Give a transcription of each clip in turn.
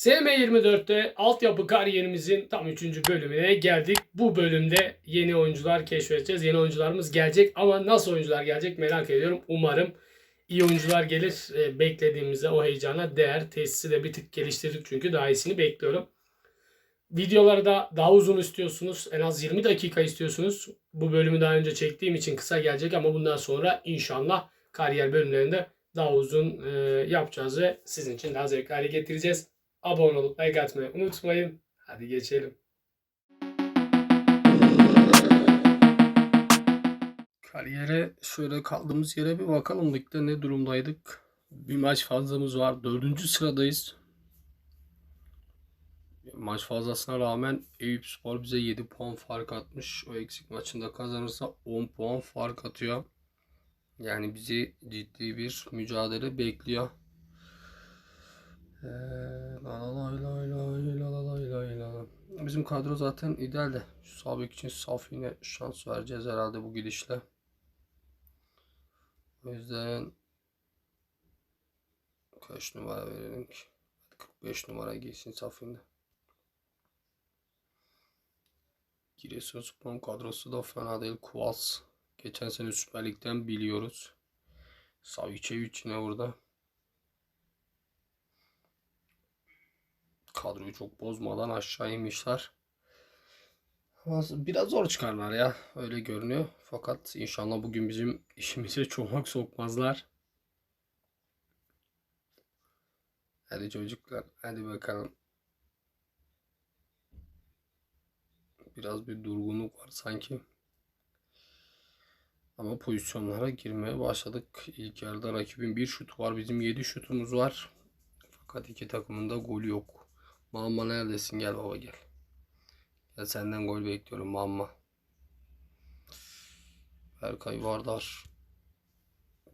SM24'te altyapı kariyerimizin tam 3. bölümüne geldik. Bu bölümde yeni oyuncular keşfedeceğiz. Yeni oyuncularımız gelecek ama nasıl oyuncular gelecek merak ediyorum. Umarım iyi oyuncular gelir. E, beklediğimizde o heyecana değer. Tesisi de bir tık geliştirdik çünkü daha iyisini bekliyorum. Videoları da daha uzun istiyorsunuz. En az 20 dakika istiyorsunuz. Bu bölümü daha önce çektiğim için kısa gelecek ama bundan sonra inşallah kariyer bölümlerinde daha uzun e, yapacağız ve sizin için daha zevkli hale getireceğiz. Abone olup like atmayı unutmayın. Hadi geçelim. Kariyere şöyle kaldığımız yere bir bakalım. Ligde ne durumdaydık? Bir maç fazlamız var. Dördüncü sıradayız. Maç fazlasına rağmen Eyüp Spor bize 7 puan fark atmış. O eksik maçında kazanırsa 10 puan fark atıyor. Yani bizi ciddi bir mücadele bekliyor. Bizim kadro zaten ideal de. Şu Sabek için saf yine şans vereceğiz herhalde bu gidişle. O yüzden kaç numara verelim ki? 45 numara giysin Safi'nde. Giresunspor kadrosu da fena değil. Kuvals. Geçen sene Süper Lig'den biliyoruz. Savicevic yine burada. Kadroyu çok bozmadan aşağı inmişler. Biraz zor çıkarlar ya. Öyle görünüyor. Fakat inşallah bugün bizim işimize çomak sokmazlar. Hadi çocuklar. Hadi bakalım. Biraz bir durgunluk var sanki. Ama pozisyonlara girmeye başladık. İlk yarıda rakibin bir şutu var. Bizim 7 şutumuz var. Fakat iki takımın da golü yok. Mamma neredesin? Gel baba gel. Gel senden gol bekliyorum Mamma. Berkay Vardar.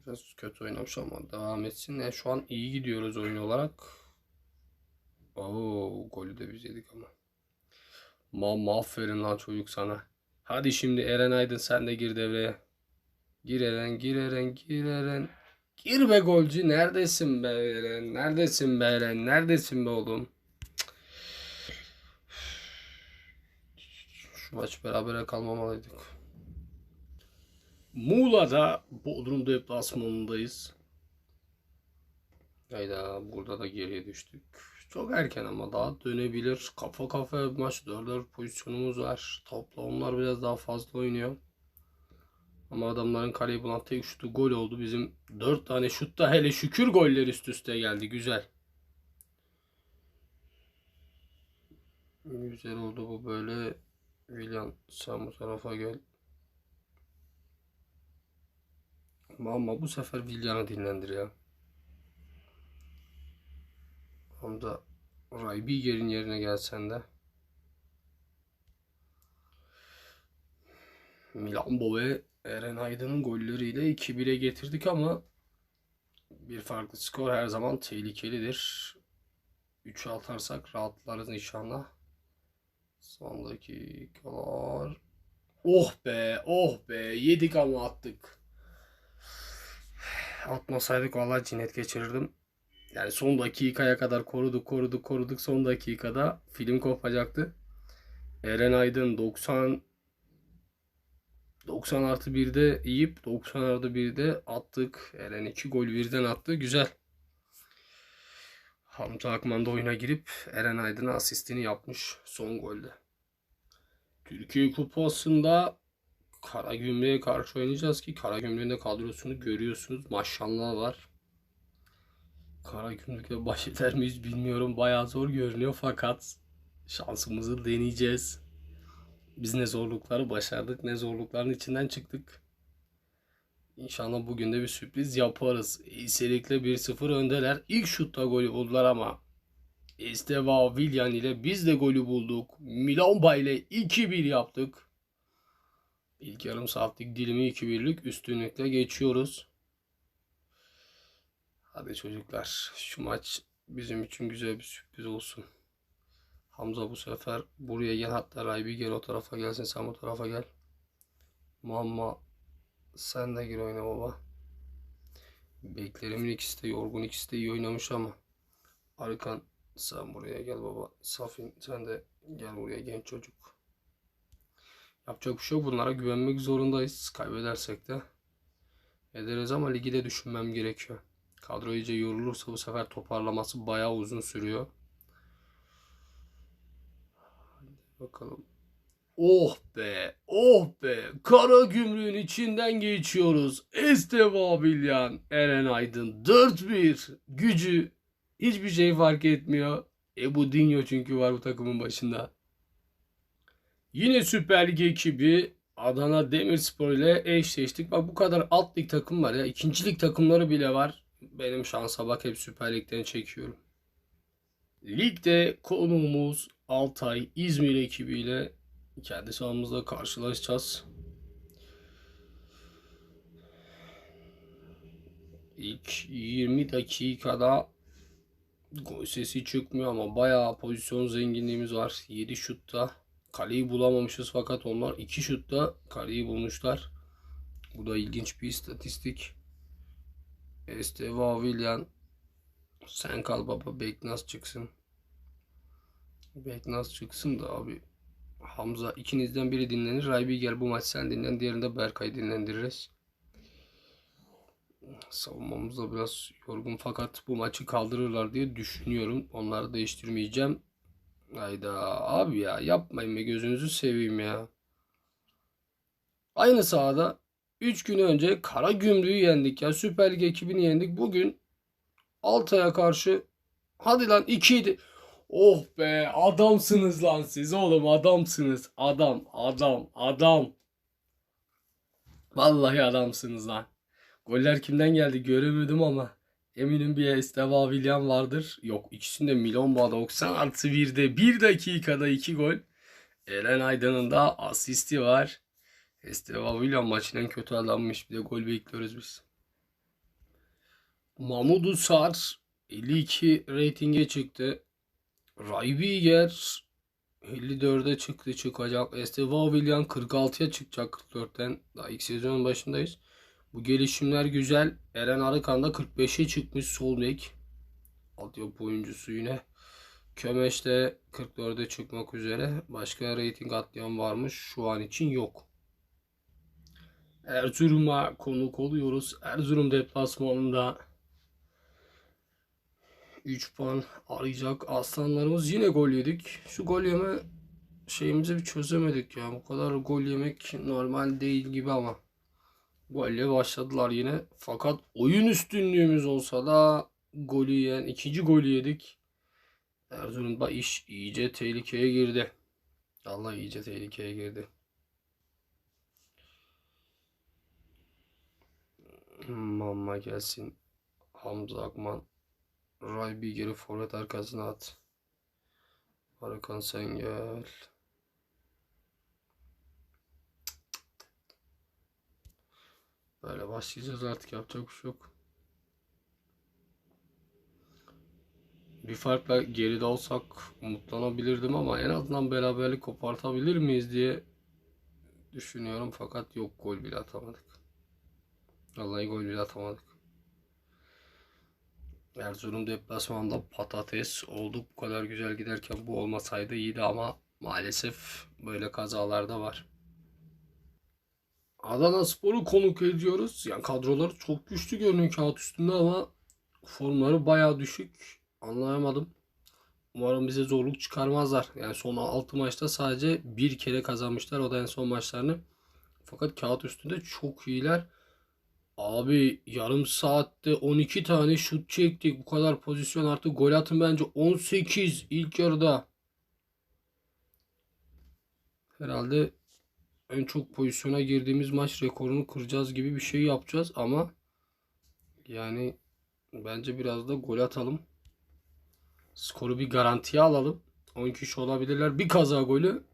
Biraz kötü oynamış ama devam etsin. Yani şu an iyi gidiyoruz oyun olarak. Oo, golü de biz yedik ama. Mamma aferin lan çocuk sana. Hadi şimdi Eren Aydın sen de gir devreye. Gir Eren, gir Eren, gir Eren. Gir be golcü. Neredesin be Eren? Neredesin be Eren? Neredesin be oğlum? Şu maç berabere kalmamalıydık. Muğla'da Bodrum deplasmanındayız. Hayda burada da geriye düştük. Çok erken ama daha dönebilir. Kafa kafaya bir maç. Dörder pozisyonumuz var. Topla onlar biraz daha fazla oynuyor. Ama adamların kaleyi bulan tek şutu gol oldu. Bizim 4 tane şutta hele şükür goller üst üste geldi. Güzel. Güzel oldu bu böyle. William sen bu tarafa gel. Ama bu sefer William'ı dinlendir ya. Hamza Raybiger'in yerine gelsen de. Milambo ve Eren Aydın'ın golleriyle 2-1'e getirdik ama bir farklı skor her zaman tehlikelidir. 3'ü atarsak rahatlarız inşallah. Son dakikalar. Oh be, oh be. Yedik ama attık. Atmasaydık vallahi cinnet geçirirdim. Yani son dakikaya kadar koruduk, koruduk, koruduk. Son dakikada film kopacaktı. Eren Aydın 90 90 artı 1'de yiyip 90 artı 1'de attık. Eren 2 gol birden attı. Güzel. Hamza Akman da oyuna girip Eren Aydın'a asistini yapmış son golde. Türkiye Kupası'nda Karagümrük'e karşı oynayacağız ki Karagümrük'ün de kadrosunu görüyorsunuz. Maşallah var. Karagümrük'le baş eder miyiz bilmiyorum. Bayağı zor görünüyor fakat şansımızı deneyeceğiz. Biz ne zorlukları başardık, ne zorlukların içinden çıktık. İnşallah bugün de bir sürpriz yaparız. İyiselik'le 1-0 öndeler. İlk şutta golü buldular ama Esteva Villan ile biz de golü bulduk. Milomba ile 2-1 yaptık. İlk yarım saatlik dilimi 2-1'lik üstünlükle geçiyoruz. Hadi çocuklar şu maç bizim için güzel bir sürpriz olsun. Hamza bu sefer buraya gel hatta Raybi gel o tarafa gelsin sen bu tarafa gel. Mamma sen de gir oyna baba. Beklerimin ikisi de yorgun ikisi de iyi oynamış ama Arkan Sen buraya gel baba. Safin sen de gel buraya genç çocuk. Yapacak bir şey yok. Bunlara güvenmek zorundayız. Kaybedersek de ederiz ama ligi de düşünmem gerekiyor. Kadro iyice yorulursa bu sefer toparlaması bayağı uzun sürüyor. Hadi bakalım. Oh be, oh be. Kara gümrüğün içinden geçiyoruz. Esteva Bilyan, Eren Aydın 4-1. Gücü hiçbir şey fark etmiyor. Ebu Dinho çünkü var bu takımın başında. Yine Süper Lig ekibi Adana Demirspor ile eşleştik. Bak bu kadar alt lig takım var ya. İkinci lig takımları bile var. Benim şansa bak hep Süper Lig'den çekiyorum. Ligde konuğumuz Altay İzmir ekibiyle kendi sahamızda karşılaşacağız. İlk 20 dakikada gol sesi çıkmıyor ama bayağı pozisyon zenginliğimiz var. 7 şutta kaleyi bulamamışız fakat onlar 2 şutta kaleyi bulmuşlar. Bu da ilginç bir istatistik. Esteva Villan sen kal baba Beknaz çıksın. Beknaz çıksın da abi Hamza ikinizden biri dinlenir. Raybi gel bu maç sen dinlen. Diğerinde Berkay dinlendiririz. Savunmamız biraz yorgun fakat bu maçı kaldırırlar diye düşünüyorum. Onları değiştirmeyeceğim. Hayda abi ya yapmayın be gözünüzü seveyim ya. Aynı sahada 3 gün önce Kara Gümrük'ü yendik ya. Süper Lig ekibini yendik. Bugün Altay'a karşı hadi lan 2 idi. Oh be adamsınız lan siz oğlum adamsınız. Adam adam adam. Vallahi adamsınız lan. Goller kimden geldi göremedim ama eminim bir Esteva William vardır. Yok ikisinde Milon 90 artı 1'de 1 dakikada 2 gol. Eren Aydın'ın da asisti var. Esteva William maçın en kötü adammış. Bir de gol bekliyoruz biz. Mahmut Sar 52 reytinge çıktı. Raybiger 54'e çıktı çıkacak. Esteva William 46'ya çıkacak 44'ten. Daha ilk sezonun başındayız. Bu gelişimler güzel. Eren Arıkan da 45'e çıkmış sol bek. Altyapı oyuncusu yine. Kömeş de 44'e çıkmak üzere. Başka reyting atlayan varmış. Şu an için yok. Erzurum'a konuk oluyoruz. Erzurum deplasmanında 3 puan arayacak aslanlarımız yine gol yedik. Şu gol yeme şeyimizi bir çözemedik ya. Bu kadar gol yemek normal değil gibi ama. Golle başladılar yine. Fakat oyun üstünlüğümüz olsa da golü yiyen ikinci golü yedik. Erzurum'da iş iyice tehlikeye girdi. Allah iyice tehlikeye girdi. Mama gelsin. Hamza Akman. Ray Bilger'i forvet arkasına at. Arkan sen gel. Böyle başlayacağız artık yapacak bir şey yok. Bir farkla geride olsak umutlanabilirdim ama en azından beraberlik kopartabilir miyiz diye düşünüyorum fakat yok gol bile atamadık. Vallahi gol bile atamadık. Erzurum deplasmanında patates olduk. Bu kadar güzel giderken bu olmasaydı iyiydi ama maalesef böyle kazalar da var. Adana Spor'u konuk ediyoruz. Yani kadroları çok güçlü görünüyor kağıt üstünde ama formları bayağı düşük. Anlayamadım. Umarım bize zorluk çıkarmazlar. Yani son 6 maçta sadece bir kere kazanmışlar. O da en son maçlarını. Fakat kağıt üstünde çok iyiler. Abi yarım saatte 12 tane şut çektik. Bu kadar pozisyon artık gol atın bence 18 ilk yarıda. Herhalde en çok pozisyona girdiğimiz maç rekorunu kıracağız gibi bir şey yapacağız ama yani bence biraz da gol atalım. Skoru bir garantiye alalım. 10 kişi olabilirler. Bir kaza golü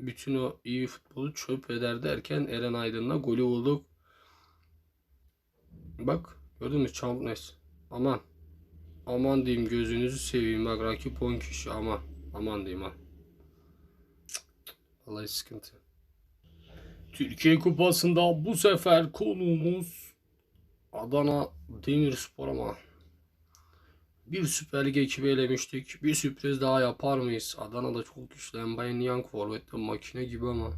bütün o iyi futbolu çöp eder derken Eren Aydın'la golü bulduk. Bak gördün mü Champness. Aman. Aman diyeyim gözünüzü seveyim. Bak rakip 10 kişi aman. Aman diyeyim ha. Vallahi sıkıntı. Türkiye Kupası'nda bu sefer konuğumuz Adana Demirspor ama Bir Süper Lig ekibi elemiştik. Bir sürpriz daha yapar mıyız? Adana'da çok güçlü. Mbaye Niang forvette makine gibi ama.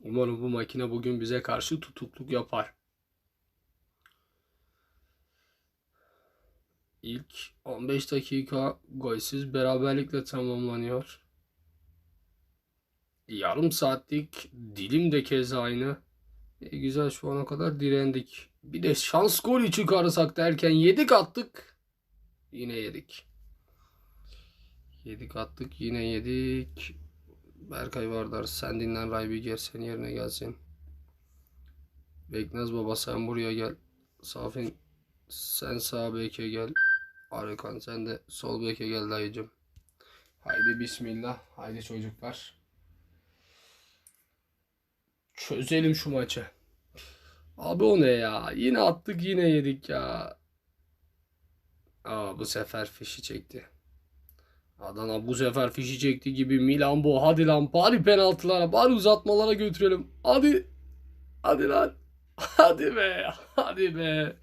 Umarım bu makine bugün bize karşı tutukluk yapar. İlk 15 dakika golsüz beraberlikle tamamlanıyor. Yarım saatlik dilim de keza aynı. E, güzel şu ana kadar direndik. Bir de şans golü çıkarırsak derken yedik attık. Yine yedik. Yedik attık yine yedik. Berkay Vardar sen dinlen Raybiger sen yerine gelsin. Beknaz baba sen buraya gel. Safin sen sağ beke gel. Arıkan sen de sol beke gel dayıcım. Haydi bismillah. Haydi çocuklar. Çözelim şu maçı. Abi o ne ya? Yine attık yine yedik ya. Aa bu sefer fişi çekti. Adana bu sefer fişi çekti gibi Milan bu. Hadi lan bari penaltılara bari uzatmalara götürelim. Hadi. Hadi lan. Hadi be. Hadi be.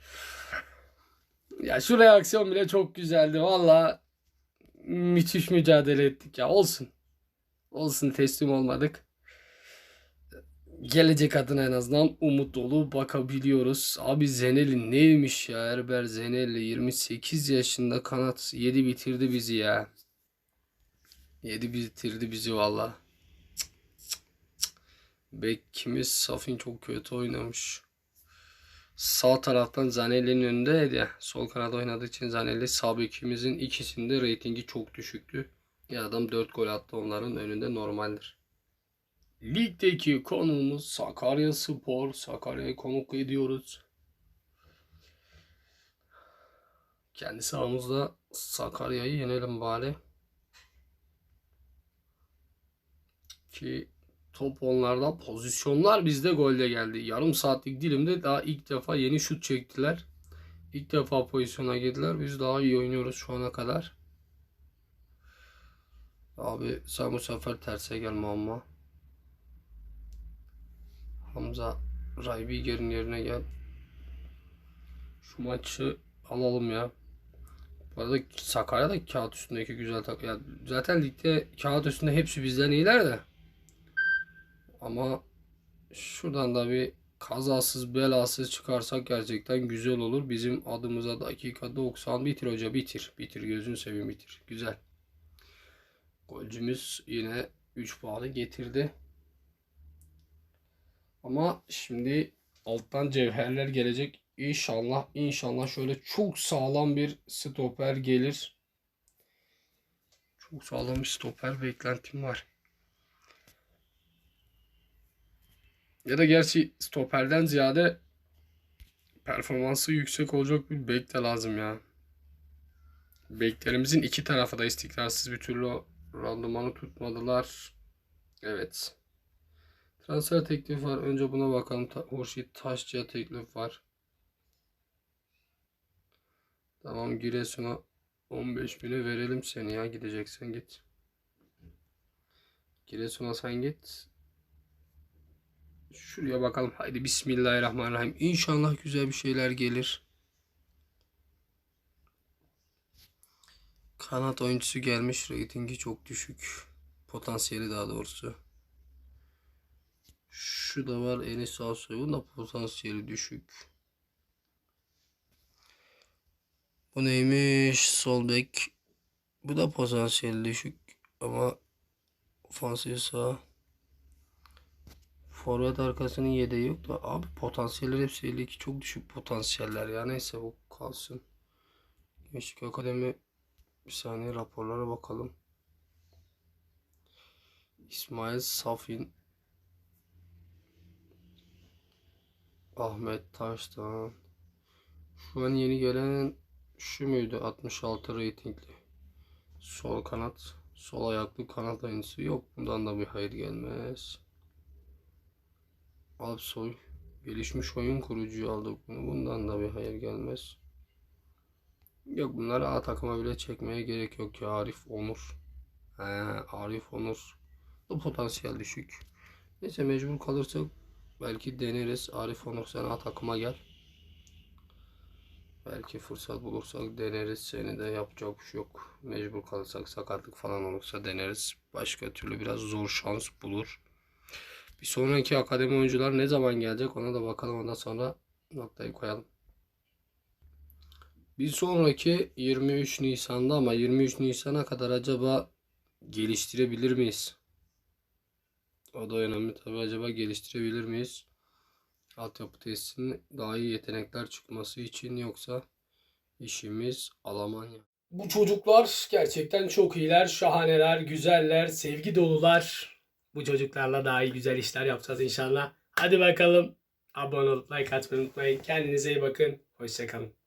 Ya şu reaksiyon bile çok güzeldi. Valla müthiş mücadele ettik ya. Olsun. Olsun teslim olmadık. Gelecek adına en azından umut dolu bakabiliyoruz. Abi Zeneli neymiş ya? Erber Zeneli 28 yaşında kanat 7 bitirdi bizi ya. 7 bitirdi bizi valla. Bekimiz Safin çok kötü oynamış. Sağ taraftan Zanelli'nin önündeydi ya. Sol kanada oynadığı için Zanelli sağ bekimizin ikisinde reytingi çok düşüktü. Ya adam 4 gol attı onların önünde normaldir. Ligdeki konuğumuz Sakarya Spor. Sakarya'yı konuk ediyoruz. Kendi sahamızda Sakarya'yı yenelim bari. Ki top onlarda pozisyonlar bizde golde geldi. Yarım saatlik dilimde daha ilk defa yeni şut çektiler. İlk defa pozisyona girdiler. Biz daha iyi oynuyoruz şu ana kadar. Abi sen bu sefer terse gelme ama. Hamza Raybiger'in yerine gel. Şu maçı alalım ya. Bu arada Sakarya da kağıt üstündeki güzel takım. Ya zaten ligde kağıt üstünde hepsi bizden iyiler de. Ama şuradan da bir kazasız belasız çıkarsak gerçekten güzel olur. Bizim adımıza dakika 90 bitir hoca bitir. Bitir gözün seveyim bitir. Güzel. Golcümüz yine 3 puanı getirdi. Ama şimdi alttan cevherler gelecek. İnşallah inşallah şöyle çok sağlam bir stoper gelir. Çok sağlam bir stoper beklentim var. Ya da gerçi stoperden ziyade performansı yüksek olacak bir bek de lazım ya. Beklerimizin iki tarafı da istikrarsız bir türlü randımanı tutmadılar. Evet. Transfer teklif var. Önce buna bakalım. Ta Hurşit Taşçı'ya teklif var. Tamam Giresun'a 15 bine verelim seni ya. Gideceksen git. Giresun'a sen git. Şuraya bakalım. Haydi Bismillahirrahmanirrahim. İnşallah güzel bir şeyler gelir. Kanat oyuncusu gelmiş. Ratingi çok düşük. Potansiyeli daha doğrusu. Şu da var Enis Asoy'un da potansiyeli düşük. Bu neymiş? Sol bek. Bu da potansiyeli düşük ama ofansif sağ. Forvet arkasının yedeği yok da abi potansiyeller hepsi 52 çok düşük potansiyeller ya. Neyse bu kalsın. Gençlik Akademi bir saniye raporlara bakalım. İsmail Safin Ahmet Taştan. Şu an yeni gelen şu muydu? 66 reytingli. Sol kanat Sol ayaklı kanat oyuncusu. Yok bundan da bir hayır gelmez Alpsoy gelişmiş oyun kurucuyu aldık bunu bundan da bir hayır gelmez Yok bunları A takıma bile çekmeye gerek yok ya Arif Onur He, Arif Onur Bu potansiyel düşük Neyse mecbur kalırsak Belki deneriz. Arif Onur sen A takıma gel. Belki fırsat bulursak deneriz. Seni de yapacak bir şey yok. Mecbur kalırsak sakatlık falan olursa deneriz. Başka türlü biraz zor şans bulur. Bir sonraki akademi oyuncular ne zaman gelecek ona da bakalım. Ondan sonra noktayı koyalım. Bir sonraki 23 Nisan'da ama 23 Nisan'a kadar acaba geliştirebilir miyiz? O da önemli tabii. Acaba geliştirebilir miyiz? Altyapı testinin daha iyi yetenekler çıkması için yoksa işimiz Almanya. Bu çocuklar gerçekten çok iyiler, şahaneler, güzeller, sevgi dolular. Bu çocuklarla daha iyi güzel işler yapacağız inşallah. Hadi bakalım. Abone olup like atmayı unutmayın. Kendinize iyi bakın. Hoşçakalın.